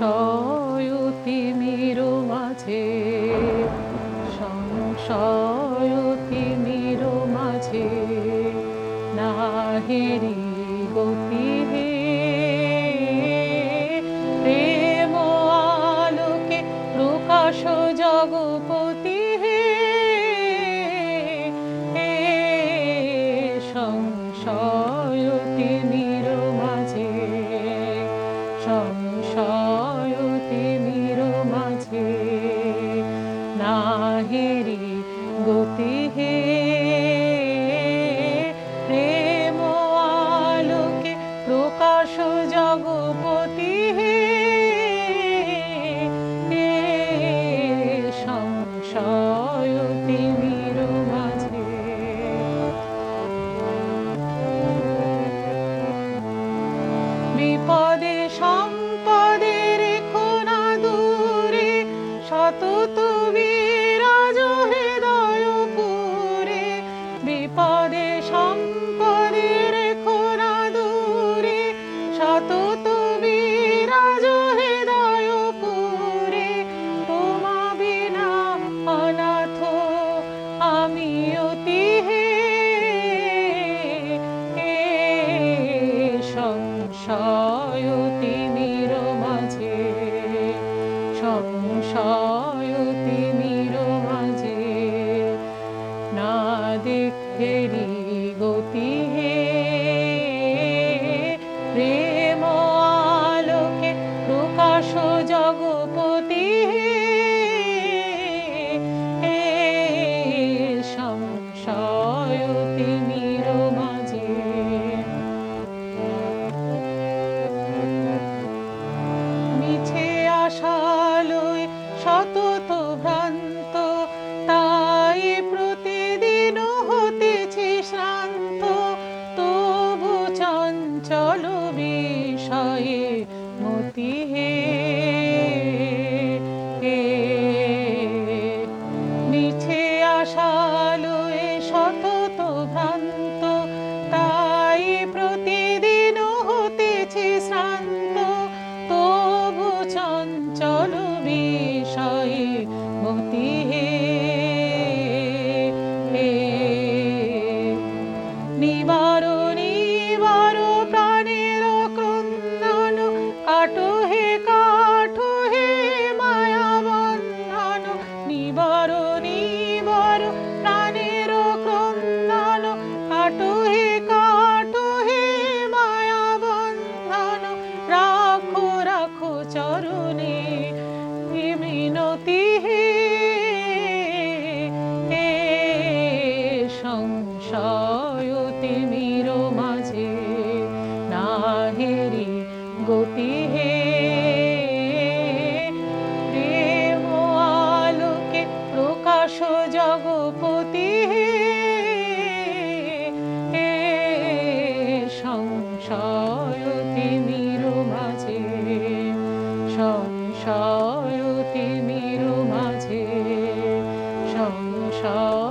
সংশয়তি mirror মাঝে। সংশয়তি mirror মাঝে। নাহেরি গতি হে। প্রেম আলোকে প্রকাশ জগপতি হে। হে গতি বিপদে সম্পদে রেখো না দূরে সতত বিরাজ হৃদয় পুরে। তোমা বিনা আমি অতি হে। হে সংশয়তি মির মাঝে সংশয়তি মির মাঝে। না দেখেরি গতি বিষয়ে মতি হে নিবার প্রাণের ক্রন্দন, কাটো হে হে মায়া বন্ধন। নিবার প্রাণের ক্রন্দন, কাটো হে হে মায়া বন্ধন। রাখো রাখো চরণে মিনতি। Oh.